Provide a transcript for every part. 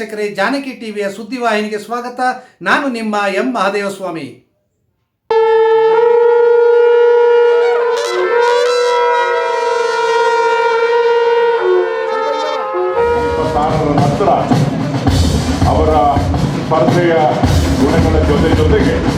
ವೀಕ್ಷಕರೇ ಜಾನಕಿ ಟಿವಿಯ ಸುದ್ದಿವಾಹಿನಿಗೆ ಸ್ವಾಗತ. ನಾನು ನಿಮ್ಮ ಎಂ ಮಹಾದೇವಸ್ವಾಮಿ. ಸ್ವಾಮಿ ನಂತರ ಅವರ ಸ್ಪರ್ಧೆಯ ಗುಣಗಳ ಜೊತೆ ಜೊತೆಗೆ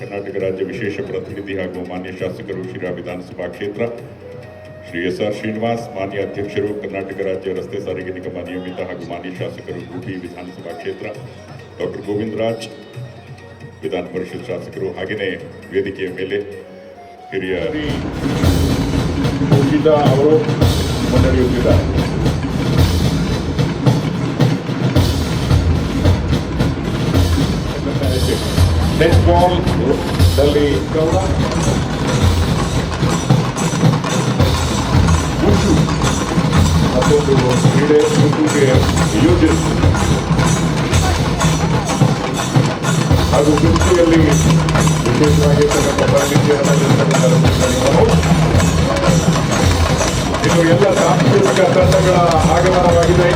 ಕರ್ನಾಟಕ ರಾಜ್ಯ ವಿಶೇಷ ಪ್ರತಿನಿಧಿ ಹಾಗೂ ಮಾನ್ಯ ಶಾಸಕರು ಶಿರಾ ವಿಧಾನಸಭಾ ಕ್ಷೇತ್ರ. ಶ್ರೀ ಎಸ್ ಆರ್ ಶ್ರೀನಿವಾಸ್, ಮಾನ್ಯ ಅಧ್ಯಕ್ಷರು, ಕರ್ನಾಟಕ ರಾಜ್ಯ ರಸ್ತೆ ಸಾರಿಗೆ ನಿಗಮ ನಿಯಮಿತ ಹಾಗೂ ಮಾನ್ಯ ಶಾಸಕರು, ಗೂಟಿ ವಿಧಾನಸಭಾ ಕ್ಷೇತ್ರ. ಡಾಕ್ಟರ್ ಗೋವಿಂದರಾಜ್, ವಿಧಾನ ಪರಿಷತ್ ಶಾಸಕರು ಹಾಗೆಯೇ ವೇದಿಕೆಯ ಮೇಲೆ ಹಿರಿಯ ಅವರು ಮುನ್ನಡೆಯುತ್ತಿದ್ದಾರೆ ನೆಟ್ ಬಾಲ್ ದಲ್ಲಿ ಉಷು ಮತ್ತೊಂದು ಕ್ರೀಡೆ ಉಷುಗೆ ಯೋಜಿಸ್ ಹಾಗೂ ವಿಶೇಷವಾಗಿ ವಿಶೇಷವಾಗಿರ್ತಕ್ಕಂಥ ನಡೆಸಿಕೊಂಡು ಇನ್ನು ಎಲ್ಲ ಸಾಂಸ್ಕೃತಿಕ ತಂಡಗಳ ಆಗಮನವಾಗಿದೆ.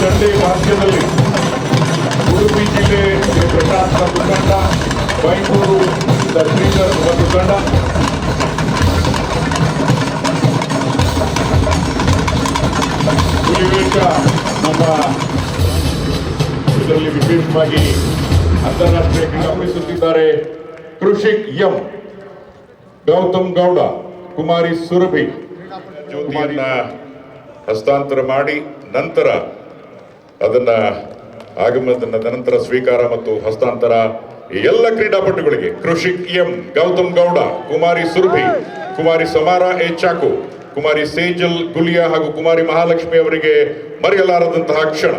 ಚಂಡಿ ಭಾಷ್ಯದಲ್ಲಿ ಉಡುಪಿ ಪ್ರಕಾಶ್ ಒಂದು ತಂಡ ಬೈಂದೂರು ಶ್ರೀಧರ್ ಮುಖಂಡ. ಹುಲಿವೇಷ ನಮ್ಮ ಇದರಲ್ಲಿ ವಿಶೇಷವಾಗಿ ಅಂತಾರಾಷ್ಟ್ರೀಯ ಕ್ರೀಡಾಪಡಿಸುತ್ತಿದ್ದಾರೆ ಕೃಷಿಕ್ ಎಂ. ಗೌತಮ್ ಗೌಡ, ಕುಮಾರಿ ಸುರಭಿ. ಜ್ಯೋತಿಯನ್ನ ಹಸ್ತಾಂತರ ಮಾಡಿ ನಂತರ ಅದನ್ನ ಆಗಮನದ ನಂತರ ಸ್ವೀಕಾರ ಮತ್ತು ಹಸ್ತಾಂತರ ಎಲ್ಲ ಕ್ರೀಡಾಪಟುಗಳಿಗೆ. ಕೃಷಿ ಎಂ ಗೌತಮ್ ಗೌಡ, ಕುಮಾರಿ ಸುರಭಿ, ಕುಮಾರಿ ಸಮಾರ ಎ ಚಾಕು, ಕುಮಾರಿ ಸೇಜಲ್ ಗುಲಿಯಾ ಹಾಗೂ ಕುಮಾರಿ ಮಹಾಲಕ್ಷ್ಮಿ ಅವರಿಗೆ ಮರೆಯಲಾರದಂತಹ ಕ್ಷಣ.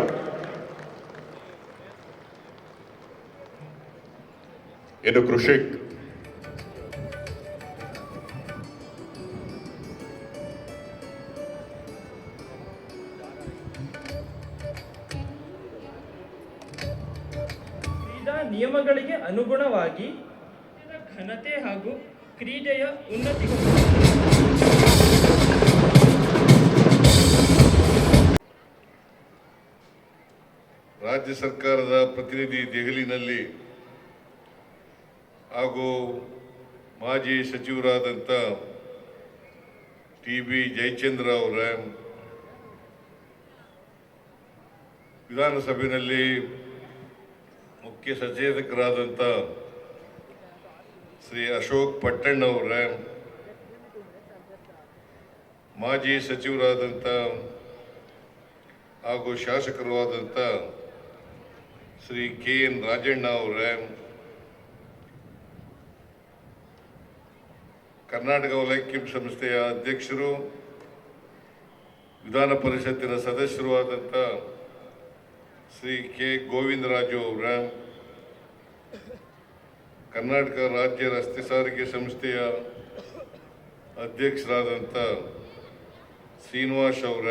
ಇನ್ನು ಕೃಷಿಕ್ ಅನುಗುಣವಾಗಿ ಘನತೆ ಹಾಗೂ ಕ್ರೀಡೆಯ ಉನ್ನತಿ ರಾಜ್ಯ ಸರ್ಕಾರದ ಪ್ರತಿನಿಧಿ ದೆಹಲಿನಲ್ಲಿ ಹಾಗೂ ಮಾಜಿ ಸಚಿವರಾದಂಥ ಟಿ ಬಿ ಜಯಚಂದ್ರ ಅವರ, ವಿಧಾನಸಭೆಯಲ್ಲಿ ಮುಖ್ಯ ಸಚೇತಕರಾದಂಥ ಶ್ರೀ ಅಶೋಕ್ ಪಟ್ಟಣ್ಣ ಅವರ ಮಾಜಿ ಸಚಿವರಾದಂಥ ಹಾಗೂ ಶಾಸಕರು ಆದಂಥ ಶ್ರೀ ಕೆ ಎನ್ ರಾಜಣ್ಣ ಅವರ, ಕರ್ನಾಟಕ ಒಲಂಪಿಕ್ ಸಂಸ್ಥೆಯ ಅಧ್ಯಕ್ಷರು, ವಿಧಾನ ಪರಿಷತ್ತಿನ ಸದಸ್ಯರು ಆದಂಥ ಶ್ರೀ ಕೆ ಗೋವಿಂದರಾಜು ಅವರ ಕರ್ನಾಟಕ ರಾಜ್ಯ ರಸ್ತೆ ಸಾರಿಗೆ ಸಂಸ್ಥೆಯ ಅಧ್ಯಕ್ಷರಾದಂಥ ಶ್ರೀನಿವಾಸ್ ಅವರ,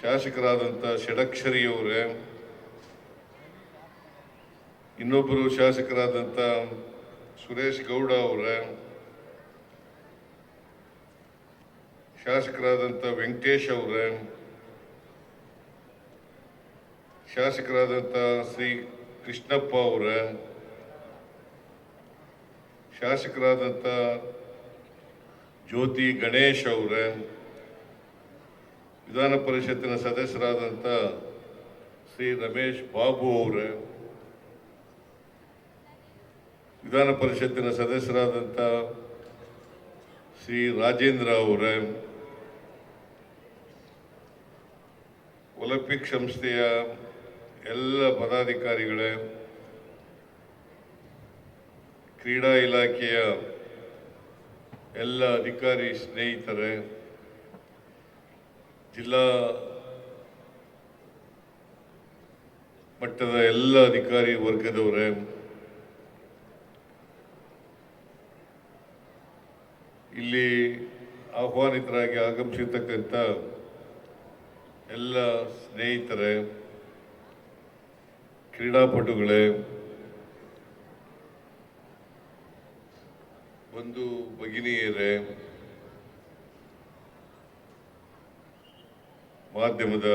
ಶಾಸಕರಾದಂಥ ಷಡಕ್ಷರಿ ಅವರೇ, ಇನ್ನೊಬ್ಬರು ಶಾಸಕರಾದಂಥ ಸುರೇಶ್ ಗೌಡ ಅವರೇ, ಶಾಸಕರಾದಂಥ ವೆಂಕಟೇಶ್ ಅವರೇ, ಶಾಸಕರಾದಂಥ ಶ್ರೀ ಕೃಷ್ಣಪ್ಪ ಅವರೇ ಶಾಸಕರಾದಂಥ ಜ್ಯೋತಿ ಗಣೇಶ್ ಅವರೇ, ವಿಧಾನ ಪರಿಷತ್ತಿನ ಸದಸ್ಯರಾದಂಥ ಶ್ರೀ ರಮೇಶ್ ಬಾಬು ಅವರೇ, ವಿಧಾನ ಪರಿಷತ್ತಿನ ಸದಸ್ಯರಾದಂಥ ಶ್ರೀ ರಾಜೇಂದ್ರ ಅವರೇ, ಒಲಿಂಪಿಕ್ ಸಂಸ್ಥೆಯ ಎಲ್ಲ ಪದಾಧಿಕಾರಿಗಳೇ ಕ್ರೀಡಾ ಇಲಾಖೆಯ ಎಲ್ಲ ಅಧಿಕಾರಿ ಸ್ನೇಹಿತರೆ, ಜಿಲ್ಲಾ ಮಟ್ಟದ ಎಲ್ಲ ಅಧಿಕಾರಿ ವರ್ಗದವರೇ, ಇಲ್ಲಿ ಆಹ್ವಾನಿತರಾಗಿ ಆಗಮಿಸಿರ್ತಕ್ಕಂಥ ಎಲ್ಲ ಸ್ನೇಹಿತರೆ, ಕ್ರೀಡಾಪಟುಗಳೇ ಬಂಧು ಭಗಿನಿಯರೇ ಮಾಧ್ಯಮದ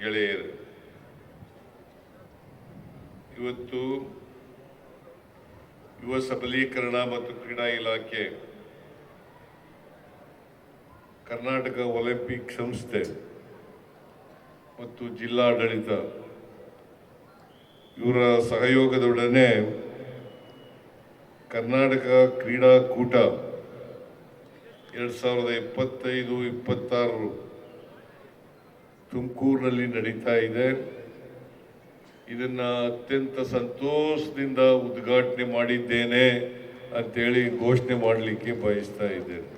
ಗೆಳೆಯರು ಇವತ್ತು ಯುವ ಸಬಲೀಕರಣ ಮತ್ತು ಕ್ರೀಡಾ ಇಲಾಖೆ ಕರ್ನಾಟಕ ಒಲಿಂಪಿಕ್ ಸಂಸ್ಥೆ ಮತ್ತು ಜಿಲ್ಲಾಡಳಿತ ಇವರ ಸಹಯೋಗದೊಡನೆ ಕರ್ನಾಟಕ ಕ್ರೀಡಾಕೂಟ ಎರಡು ಸಾವಿರದ ಇಪ್ಪತ್ತೈದು, ಇಪ್ಪತ್ತಾರು ತುಮಕೂರಿನಲ್ಲಿ ನಡೀತಾ ಇದೆ. ಇದನ್ನ ಅತ್ಯಂತ ಸಂತೋಷದಿಂದ ಉದ್ಘಾಟನೆ ಮಾಡಿದ್ದೇನೆ ಅಂತೇಳಿ ಘೋಷಣೆ ಮಾಡಲಿಕ್ಕೆ ಬಯಸ್ತಾ ಇದ್ದೇನೆ.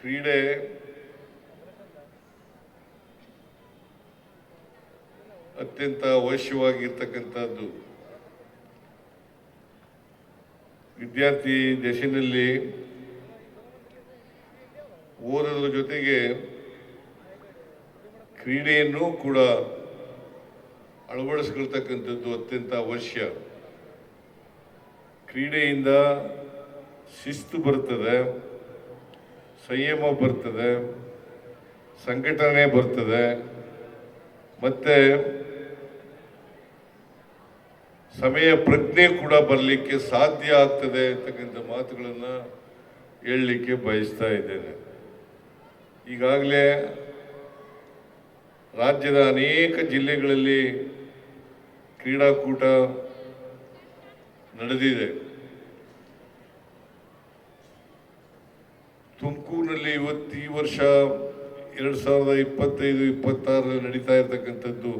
ಕ್ರೀಡೆ ಅತ್ಯಂತ ಅವಶ್ಯವಾಗಿರ್ತಕ್ಕಂಥದ್ದು. ವಿದ್ಯಾರ್ಥಿ ದಶೆಯಲ್ಲಿ ಓದೋದ್ರ ಜೊತೆಗೆ ಕ್ರೀಡೆಯನ್ನು ಕೂಡ ಅಳವಡಿಸ್ಕೊಳ್ತಕ್ಕಂಥದ್ದು ಅತ್ಯಂತ ಅವಶ್ಯ. ಕ್ರೀಡೆಯಿಂದ ಶಿಸ್ತು ಬರ್ತದೆ, ಸಂಯಮ ಬರ್ತದೆ, ಸಂಘಟನೆ ಬರ್ತದೆ, ಮತ್ತೆ ಸಮಯ ಪ್ರಜ್ಞೆ ಕೂಡ ಬರಲಿಕ್ಕೆ ಸಾಧ್ಯ ಆಗ್ತದೆ ಅಂತಕ್ಕಂಥ ಮಾತುಗಳನ್ನು ಹೇಳಲಿಕ್ಕೆ ಬಯಸ್ತಾ ಇದ್ದೇನೆ. ಈಗಾಗಲೇ ರಾಜ್ಯದ ಅನೇಕ ಜಿಲ್ಲೆಗಳಲ್ಲಿ ಕ್ರೀಡಾಕೂಟ ನಡೆದಿದೆ. ತುಮಕೂರಿನಲ್ಲಿ ಇವತ್ತು ಈ ವರ್ಷ ಎರಡು ಸಾವಿರದ ಇಪ್ಪತ್ತೈದು, ಇಪ್ಪತ್ತಾರರಲ್ಲಿ ನಡೀತಾ ಇರತಕ್ಕಂಥದ್ದು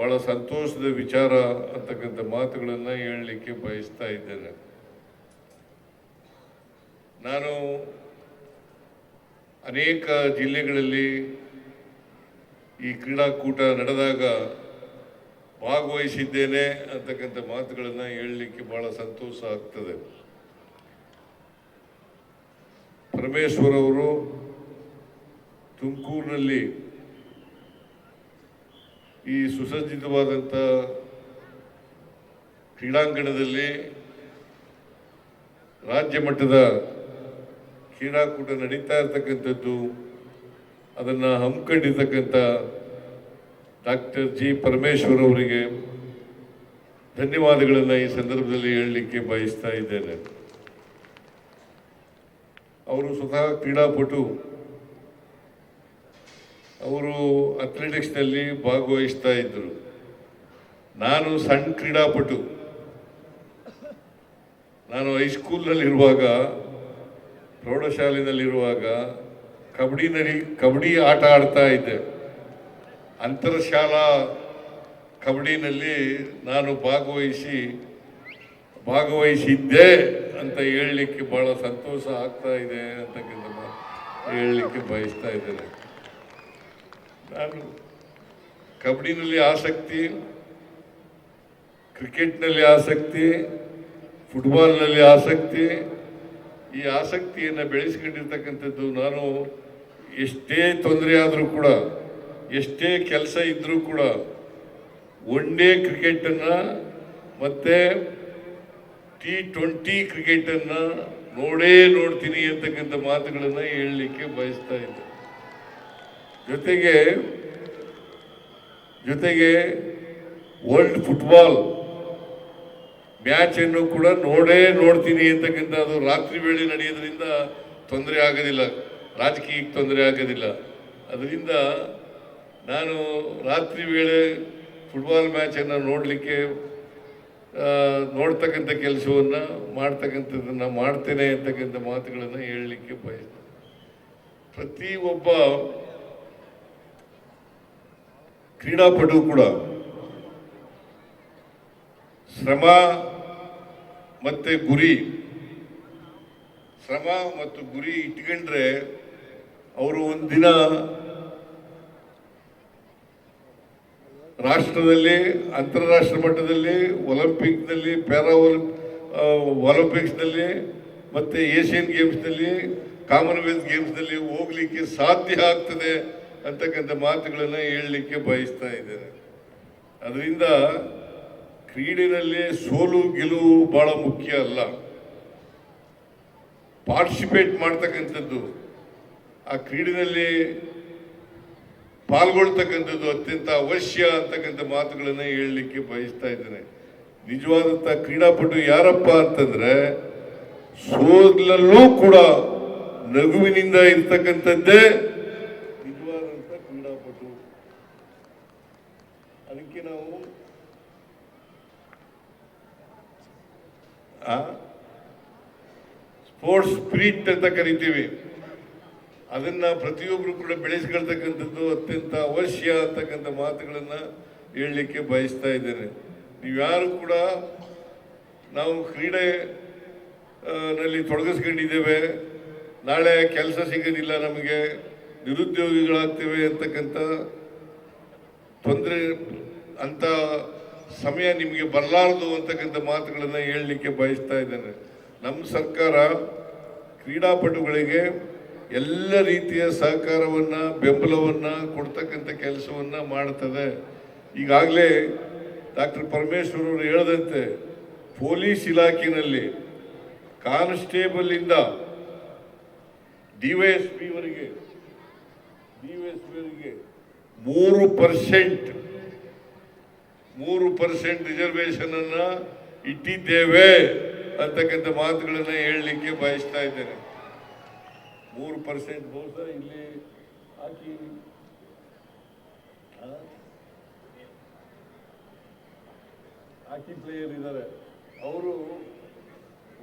ಬಹಳ ಸಂತೋಷದ ವಿಚಾರ ಅಂತಕ್ಕಂಥ ಮಾತುಗಳನ್ನು ಹೇಳಲಿಕ್ಕೆ ಬಯಸ್ತಾ ಇದ್ದೇನೆ. ನಾನು ಅನೇಕ ಜಿಲ್ಲೆಗಳಲ್ಲಿ ಈ ಕ್ರೀಡಾಕೂಟ ನಡೆದಾಗ ಭಾಗವಹಿಸಿದ್ದೇನೆ ಅಂತಕ್ಕಂಥ ಮಾತುಗಳನ್ನು ಹೇಳಲಿಕ್ಕೆ ಬಹಳ ಸಂತೋಷ ಆಗ್ತದೆ. ಪರಮೇಶ್ವರ್ ಅವರು ತುಮಕೂರಿನಲ್ಲಿ ಈ ಸುಸಜ್ಜಿತವಾದಂಥ ಕ್ರೀಡಾಂಗಣದಲ್ಲಿ ರಾಜ್ಯ ಮಟ್ಟದ ಕ್ರೀಡಾಕೂಟ ನಡೀತಾ ಇರತಕ್ಕಂಥದ್ದು, ಅದನ್ನು ಹಮ್ಮಿಕೊಂಡಿರ್ತಕ್ಕಂಥ ಡಾಕ್ಟರ್ ಜಿ ಪರಮೇಶ್ವರ್ ಅವರಿಗೆ ಧನ್ಯವಾದಗಳನ್ನು ಈ ಸಂದರ್ಭದಲ್ಲಿ ಹೇಳಲಿಕ್ಕೆ ಬಯಸ್ತಾ ಇದ್ದೇನೆ. ಅವರು ಸ್ವತಃ ಕ್ರೀಡಾಪಟು ಅವರು ಅಥ್ಲೆಟಿಕ್ಸ್ನಲ್ಲಿ ಭಾಗವಹಿಸ್ತಾ ಇದ್ದರು ನಾನು ಸಣ್ಣ ಕ್ರೀಡಾಪಟು. ನಾನು ಹೈಸ್ಕೂಲ್ನಲ್ಲಿರುವಾಗ ಪ್ರೌಢಶಾಲೆಯಲ್ಲಿರುವಾಗ ಕಬಡ್ಡಿನಲ್ಲಿ ಕಬಡ್ಡಿ ಆಟ ಆಡ್ತಾ ಇದ್ದೆ. ಅಂತರ್ಶಾಲಾ ಕಬಡ್ಡಿನಲ್ಲಿ ನಾನು ಭಾಗವಹಿಸಿ, ಭಾಗವಹಿಸಿದ್ದೆ ಅಂತ ಹೇಳಲಿಕ್ಕೆ ಭಾಳ ಸಂತೋಷ ಆಗ್ತಾ ಇದೆ ಅಂತಕ್ಕಂಥ ಹೇಳಲಿಕ್ಕೆ ಬಯಸ್ತಾ ಇದ್ದೇನೆ. ನಾನು ಕಬಡ್ಡಿನಲ್ಲಿ ಆಸಕ್ತಿ, ಕ್ರಿಕೆಟ್ನಲ್ಲಿ ಆಸಕ್ತಿ, ಫುಟ್ಬಾಲ್ನಲ್ಲಿ ಆಸಕ್ತಿ, ಈ ಆಸಕ್ತಿಯನ್ನು ಬೆಳೆಸ್ಕೊಂಡಿರ್ತಕ್ಕಂಥದ್ದು ನಾನು ಎಷ್ಟೇ ತೊಂದರೆ ಆದರೂ ಕೂಡ, ಎಷ್ಟೇ ಕೆಲಸ ಇದ್ದರೂ ಕೂಡ, ಒನ್ ಡೇ ಕ್ರಿಕೆಟನ್ನು ಮತ್ತು ಟಿ ಟ್ವೆಂಟಿ ಕ್ರಿಕೆಟನ್ನು ನೋಡೇ ನೋಡ್ತೀನಿ ಅಂತಕ್ಕಂಥ ಮಾತುಗಳನ್ನು ಹೇಳಲಿಕ್ಕೆ ಬಯಸ್ತಾ ಇದ್ದೆ ಜೊತೆಗೆ ಜೊತೆಗೆ ವರ್ಲ್ಡ್ ಫುಟ್ಬಾಲ್ ಮ್ಯಾಚನ್ನು ಕೂಡ ನೋಡೇ ನೋಡ್ತೀನಿ ಅಂತಕ್ಕಂಥ ಅದು ರಾತ್ರಿ ವೇಳೆ ನಡೆಯೋದ್ರಿಂದ ತೊಂದರೆ ಆಗೋದಿಲ್ಲ, ರಾಜಕೀಯಕ್ಕೆ ತೊಂದರೆ ಆಗೋದಿಲ್ಲ. ಅದರಿಂದ ನಾನು ರಾತ್ರಿ ವೇಳೆ ಫುಟ್ಬಾಲ್ ಮ್ಯಾಚನ್ನು ನೋಡಲಿಕ್ಕೆ ನೋಡ್ತಕ್ಕಂಥ ಕೆಲಸವನ್ನು ಮಾಡ್ತಕ್ಕಂಥದ್ದನ್ನು ಮಾಡ್ತೇನೆ ಅಂತಕ್ಕಂಥ ಮಾತುಗಳನ್ನು ಹೇಳಲಿಕ್ಕೆ ಬಯಸ್ತೇನೆ. ಪ್ರತಿ ಒಬ್ಬ ಕ್ರೀಡಾಪಟು ಕೂಡ ಶ್ರಮ ಮತ್ತೆ ಗುರಿ, ಶ್ರಮ ಮತ್ತು ಗುರಿ ಇಟ್ಕೊಂಡ್ರೆ ಅವರು ಒಂದಿನ ರಾಷ್ಟ್ರದಲ್ಲಿ ಅಂತಾರಾಷ್ಟ್ರ ಮಟ್ಟದಲ್ಲಿ ಒಲಿಂಪಿಕ್ನಲ್ಲಿ ಪ್ಯಾರಾ ಒಲಿಂಪ್ ಒಲಿಂಪಿಕ್ಸ್ನಲ್ಲಿ, ಮತ್ತು ಏಷ್ಯನ್ ಗೇಮ್ಸ್ನಲ್ಲಿ, ಕಾಮನ್ವೆಲ್ತ್ ಗೇಮ್ಸ್ನಲ್ಲಿ ಹೋಗ್ಲಿಕ್ಕೆ ಸಾಧ್ಯ ಆಗ್ತದೆ. ಅಂತಕ್ಕಂಥ ಮಾತುಗಳನ್ನು ಹೇಳಲಿಕ್ಕೆ ಬಯಸ್ತಾ ಇದ್ದೇನೆ. ಅದರಿಂದ ಕ್ರೀಡೆಯಲ್ಲಿ ಸೋಲು ಗೆಲುವು ಬಹಳ ಮುಖ್ಯ ಅಲ್ಲ. ಪಾರ್ಟಿಸಿಪೇಟ್ ಮಾಡ್ತಕ್ಕಂಥದ್ದು, ಆ ಕ್ರೀಡೆಯಲ್ಲಿ ಪಾಲ್ಗೊಳ್ತಕ್ಕಂಥದ್ದು ಅತ್ಯಂತ ಅವಶ್ಯ ಅಂತಕ್ಕಂಥ ಮಾತುಗಳನ್ನು ಹೇಳಲಿಕ್ಕೆ ಬಯಸ್ತಾ ಇದ್ದೇನೆ. ನಿಜವಾದಂಥ ಕ್ರೀಡಾಪಟು ಯಾರಪ್ಪ ಅಂತಂದ್ರೆ, ಸೋಲಲ್ಲೂ ಕೂಡ ನಗುವಿನಿಂದ ಇರ್ತಕ್ಕಂಥದ್ದೇ ನಿಜವಾದಂಥ ಕ್ರೀಡಾಪಟು ಅದಕ್ಕೆ ನಾವು ಸ್ಪೋರ್ಟ್ಸ್ ಸ್ಪಿರಿಟ್ ಅಂತ ಕರಿತೀವಿ. ಅದನ್ನ ಪ್ರತಿಯೊಬ್ಬರು ಕೂಡ ಬೆಳೆಸ್ಕೊಳ್ತಕ್ಕಂಥದ್ದು ಅತ್ಯಂತ ಅವಶ್ಯ ಅಂತಕ್ಕಂಥ ಮಾತುಗಳನ್ನು ಹೇಳಲಿಕ್ಕೆ ಬಯಸ್ತಾ ಇದ್ದೇನೆ. ನೀವ್ಯಾರು ಕೂಡ ನಾವು ಕ್ರೀಡೆ ನಲ್ಲಿ ತೊಡಗಿಸ್ಕೊಂಡಿದ್ದೇವೆ. ನಾಳೆ ಕೆಲಸ ಸಿಗೋದಿಲ್ಲ ನಮಗೆ, ನಿರುದ್ಯೋಗಿಗಳಾಗ್ತೇವೆ ಅಂತಕ್ಕಂಥ ತೊಂದರೆ ಅಂತ ಸಮಯ ನಿಮಗೆ ಬರಲಾರದು ಅಂತಕ್ಕಂಥ ಮಾತುಗಳನ್ನು ಹೇಳಲಿಕ್ಕೆ ಬಯಸ್ತಾ ಇದ್ದೇನೆ. ನಮ್ಮ ಸರ್ಕಾರ ಕ್ರೀಡಾಪಟುಗಳಿಗೆ ಎಲ್ಲ ರೀತಿಯ ಸಹಕಾರವನ್ನ, ಬೆಂಬಲವನ್ನ, ಕೊಡ್ತಕ್ಕಂಥ ಕೆಲಸವನ್ನ ಮಾಡ್ತದೆ. ಈಗಾಗಲೇ ಡಾಕ್ಟರ್ ಪರಮೇಶ್ವರ್ ಅವರು ಹೇಳದಂತೆ, ಪೊಲೀಸ್ ಇಲಾಖೆಯಲ್ಲಿ ಕಾನ್ಸ್ಟೇಬಲ್ ಇಂದ ಡಿ ವೈ ಎಸ್ ವರೆಗೆ ಮೂರು ಪರ್ಸೆಂಟ್ ಮೂರು ಪರ್ಸೆಂಟ್ ರಿಸರ್ವೇಶನ್ ಅನ್ನ ಇಟ್ಟಿದ್ದೇವೆ ಅಂತಕ್ಕಂಥ ಮಾತುಗಳನ್ನ ಹೇಳಲಿಕ್ಕೆ ಬಯಸ್ತಾ ಇದ್ದೇನೆ. ಮೂರು ಪರ್ಸೆಂಟ್ ಬಹುಶಃ ಇಲ್ಲಿ ಹಾಕಿ? ಹಾಕಿ ಪ್ಲೇಯರ್ ಇದ್ದಾರೆ ಅವರು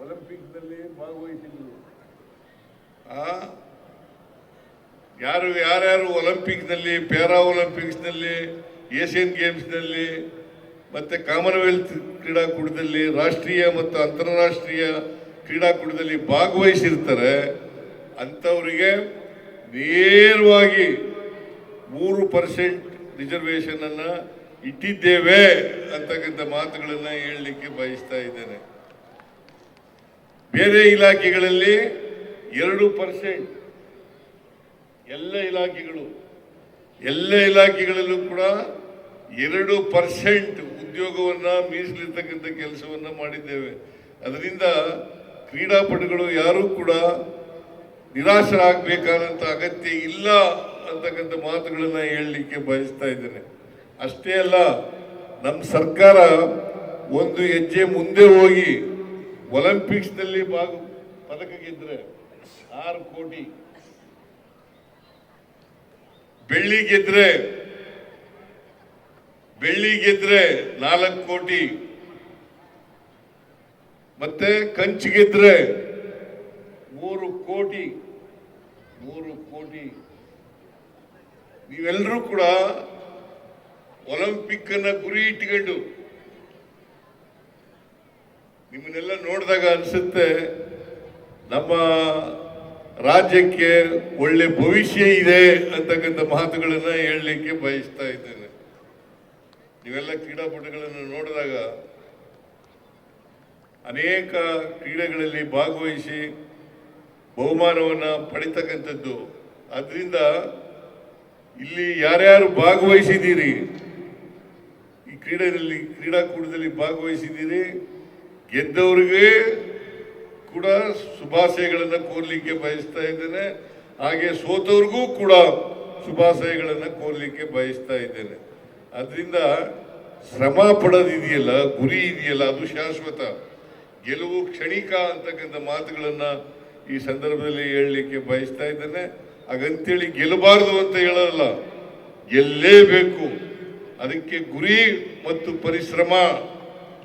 ಒಲಿಂಪಿಕ್ನಲ್ಲಿ ಭಾಗವಹಿಸಿದ್ರು ಯಾರು ಯಾರ್ಯಾರು ಒಲಿಂಪಿಕ್ಸ್ನಲ್ಲಿ ಪ್ಯಾರಾ ಒಲಿಂಪಿಕ್ಸ್ನಲ್ಲಿ ಏಷ್ಯನ್ ಗೇಮ್ಸ್ನಲ್ಲಿ ಮತ್ತೆ ಕಾಮನ್ವೆಲ್ತ್ ಕ್ರೀಡಾಕೂಟದಲ್ಲಿ ರಾಷ್ಟ್ರೀಯ ಮತ್ತು ಅಂತಾರಾಷ್ಟ್ರೀಯ ಕ್ರೀಡಾಕೂಟದಲ್ಲಿ ಭಾಗವಹಿಸಿರ್ತಾರೆ, ಅಂಥವರಿಗೆ ನೇರವಾಗಿ ಮೂರು ಪರ್ಸೆಂಟ್ ರಿಸರ್ವೇಶನ್ ಅನ್ನ ಇಟ್ಟಿದ್ದೇವೆ ಅಂತಕ್ಕಂಥ ಮಾತುಗಳನ್ನು ಹೇಳಲಿಕ್ಕೆ ಬಯಸ್ತಾ ಇದ್ದೇನೆ. ಬೇರೆ ಇಲಾಖೆಗಳಲ್ಲಿ ಎರಡು ಪರ್ಸೆಂಟ್, ಎಲ್ಲ ಇಲಾಖೆಗಳು, ಎಲ್ಲ ಇಲಾಖೆಗಳಲ್ಲೂ ಕೂಡ ಎರಡು ಪರ್ಸೆಂಟ್ ಉದ್ಯೋಗವನ್ನು ಮೀಸಲಿರ್ತಕ್ಕಂಥ ಕೆಲಸವನ್ನು ಮಾಡಿದ್ದೇವೆ. ಅದರಿಂದ ಕ್ರೀಡಾಪಟುಗಳು ಯಾರೂ ಕೂಡ ನಿರಾಶರಾಗಬೇಕಾದಂಥ ಅಗತ್ಯ ಇಲ್ಲ ಅಂತಕ್ಕಂಥ ಮಾತುಗಳನ್ನು ಹೇಳಲಿಕ್ಕೆ ಬಯಸ್ತಾ ಇದ್ದೇನೆ. ಅಷ್ಟೇ ಅಲ್ಲ, ನಮ್ಮ ಸರ್ಕಾರ ಒಂದು ಹೆಜ್ಜೆ ಮುಂದೆ ಹೋಗಿ ಒಲಿಂಪಿಕ್ಸ್ನಲ್ಲಿ ಭಾಗ, ಪದಕ ಗೆದ್ರೆ ಆರು ಕೋಟಿ. ಬೆಳ್ಳಿ ಗೆದ್ರೆ ಬೆಳ್ಳಿ ಗೆದ್ರೆ ನಾಲ್ಕು ಕೋಟಿ, ಮತ್ತೆ ಕಂಚು ಗೆದ್ರೆ ಮೂರು ಕೋಟಿ ಮೂರು ಕೋಟಿ. ನೀವೆಲ್ಲರೂ ಕೂಡ ಒಲಿಂಪಿಕ್ ಅನ್ನ ಗುರಿ ಇಟ್ಕೊಂಡು ನಿಮ್ಮನ್ನೆಲ್ಲ ನೋಡಿದಾಗ ಅನ್ಸುತ್ತೆ, ನಮ್ಮ ರಾಜ್ಯಕ್ಕೆ ಒಳ್ಳೆ ಭವಿಷ್ಯ ಇದೆ ಅಂತಕ್ಕಂಥ ಮಾತುಗಳನ್ನು ಹೇಳಲಿಕ್ಕೆ ಬಯಸ್ತಾ ಇದ್ದೇನೆ. ನೀವೆಲ್ಲ ಕ್ರೀಡಾಪಟುಗಳನ್ನು ನೋಡಿದಾಗ ಅನೇಕ ಕ್ರೀಡೆಗಳಲ್ಲಿ ಭಾಗವಹಿಸಿ ಬಹುಮಾನವನ್ನು ಪಡಿತಕ್ಕಂಥದ್ದು. ಅದರಿಂದ ಇಲ್ಲಿ ಯಾರ್ಯಾರು ಭಾಗವಹಿಸಿದ್ದೀರಿ? ಈ ಕ್ರೀಡೆಯಲ್ಲಿ, ಕ್ರೀಡಾಕೂಟದಲ್ಲಿ ಭಾಗವಹಿಸಿದ್ದೀರಿ? ಗೆದ್ದವರಿಗೆ ಕೂಡ ಶುಭಾಶಯಗಳನ್ನು ಕೋರ್ಲಿಕ್ಕೆ ಬಯಸ್ತಾ ಇದ್ದೇನೆ. ಹಾಗೆ ಸೋತವ್ರಿಗೂ ಕೂಡ ಶುಭಾಶಯಗಳನ್ನು ಕೋರ್ಲಿಕ್ಕೆ ಬಯಸ್ತಾ ಇದ್ದೇನೆ. ಅದರಿಂದ ಶ್ರಮ ಪಡೋದಿದೆಯಲ್ಲ ಗುರಿ ಇದೆಯಲ್ಲ, ಅದು ಶಾಶ್ವತ. ಗೆಲುವು ಕ್ಷಣಿಕ ಅಂತಕ್ಕಂಥ ಮಾತುಗಳನ್ನು ಈ ಸಂದರ್ಭದಲ್ಲಿ ಹೇಳಲಿಕ್ಕೆ ಬಯಸ್ತಾ ಇದ್ದೇನೆ. ಹಾಗಂತೇಳಿ ಗೆಲ್ಲಬಾರದು ಅಂತ ಹೇಳಲ್ಲ ಗೆಲ್ಲೇಬೇಕು. ಅದಕ್ಕೆ ಗುರಿ ಮತ್ತು ಪರಿಶ್ರಮ,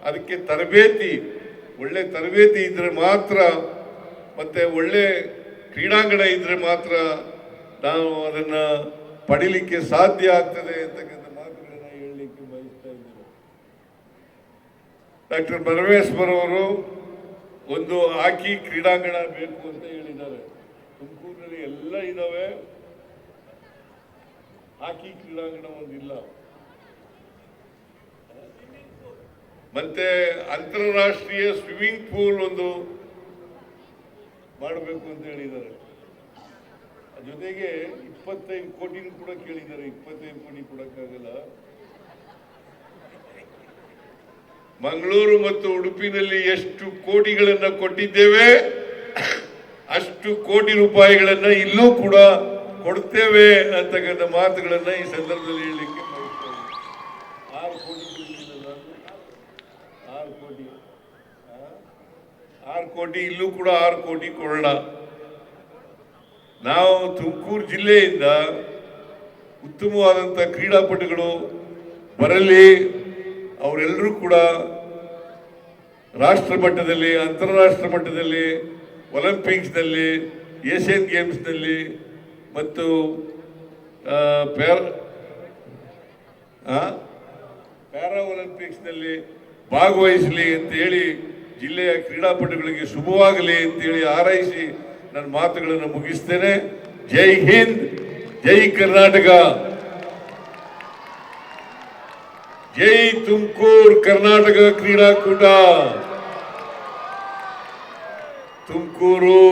ಅದಕ್ಕೆ ತರಬೇತಿ. ಒಳ್ಳೆ ತರಬೇತಿ ಇದ್ರೆ ಮಾತ್ರ, ಮತ್ತೆ ಒಳ್ಳೆ ಕ್ರೀಡಾಂಗಣ ಇದ್ರೆ ಮಾತ್ರ ನಾವು ಅದನ್ನು ಪಡಿಲಿಕ್ಕೆ ಸಾಧ್ಯ ಆಗ್ತದೆ ಅಂತಕ್ಕಂಥ ಮಾತುಗಳನ್ನ ಹೇಳಲಿಕ್ಕೆ ಬಯಸ್ತಾ ಇದ್ದೇನೆ ಡಾಕ್ಟರ್ ಪರಮೇಶ್ವರ್ ಅವರು ಒಂದು ಹಾಕಿ ಕ್ರೀಡಾಂಗಣ ಬೇಕು ಅಂತ ಹೇಳಿದ್ದಾರೆ. ತುಮಕೂರಿನಲ್ಲಿ ಎಲ್ಲ ಇದಾವೆ. ಹಾಕಿ ಕ್ರೀಡಾಂಗಣ ಒಂದಿಲ್ಲ ಮತ್ತೆ ಅಂತಾರಾಷ್ಟ್ರೀಯ ಸ್ವಿಮ್ಮಿಂಗ್ ಪೂಲ್ ಒಂದು ಮಾಡಬೇಕು ಅಂತ ಹೇಳಿದ್ದಾರೆ. ಜೊತೆಗೆ ಇಪ್ಪತ್ತೈದು ಕೋಟಿನೂ ಕೂಡ ಕೇಳಿದ್ದಾರೆ. ಇಪ್ಪತ್ತೈದು ಕೋಟಿ ಕೊಡಕ್ಕಾಗಲ್ಲ. ಮಂಗಳೂರು ಮತ್ತು ಉಡುಪಿನಲ್ಲಿ ಎಷ್ಟು ಕೋಟಿಗಳನ್ನು ಕೊಟ್ಟಿದ್ದೇವೆ, ಅಷ್ಟು ಕೋಟಿ ರೂಪಾಯಿಗಳನ್ನು ಇಲ್ಲೂ ಕೂಡ ಕೊಡ್ತೇವೆ ಅಂತಕ್ಕಂಥ ಮಾತುಗಳನ್ನು ಈ ಸಂದರ್ಭದಲ್ಲಿ ಹೇಳಲಿಕ್ಕೆ. ಆರು ಕೋಟಿ? ಆರು ಕೋಟಿ? ಆರು ಕೋಟಿ, ಇಲ್ಲೂ ಕೂಡ ಆರು ಕೋಟಿ ಕೊಡೋಣ ನಾವು ತುಮಕೂರು ಜಿಲ್ಲೆಯಿಂದ ಉತ್ತಮವಾದಂಥ ಕ್ರೀಡಾಪಟುಗಳು ಬರಲಿ ಅವರೆಲ್ಲರೂ ಕೂಡ ರಾಷ್ಟ್ರ ಮಟ್ಟದಲ್ಲಿ, ಅಂತಾರಾಷ್ಟ್ರ ಮಟ್ಟದಲ್ಲಿ, ಒಲಿಂಪಿಕ್ಸ್ನಲ್ಲಿ, ಏಷ್ಯನ್ ಗೇಮ್ಸ್ನಲ್ಲಿ ಮತ್ತು ಪ್ಯಾರ? ಪ್ಯಾರಾ ಒಲಿಂಪಿಕ್ಸ್ನಲ್ಲಿ ಭಾಗವಹಿಸಲಿ ಅಂತೇಳಿ ಜಿಲ್ಲೆಯ ಕ್ರೀಡಾಪಟುಗಳಿಗೆ ಶುಭವಾಗಲಿ ಅಂತೇಳಿ ಹಾರೈಸಿ ನನ್ನ ಮಾತುಗಳನ್ನು ಮುಗಿಸ್ತೇನೆ ಜೈ ಹಿಂದ್, ಜೈ ಕರ್ನಾಟಕ ಜೈ ತುಮಕೂರು ಕರ್ನಾಟಕ ಕ್ರೀಡಾಕೂಟ. ತುಮಕೂರು.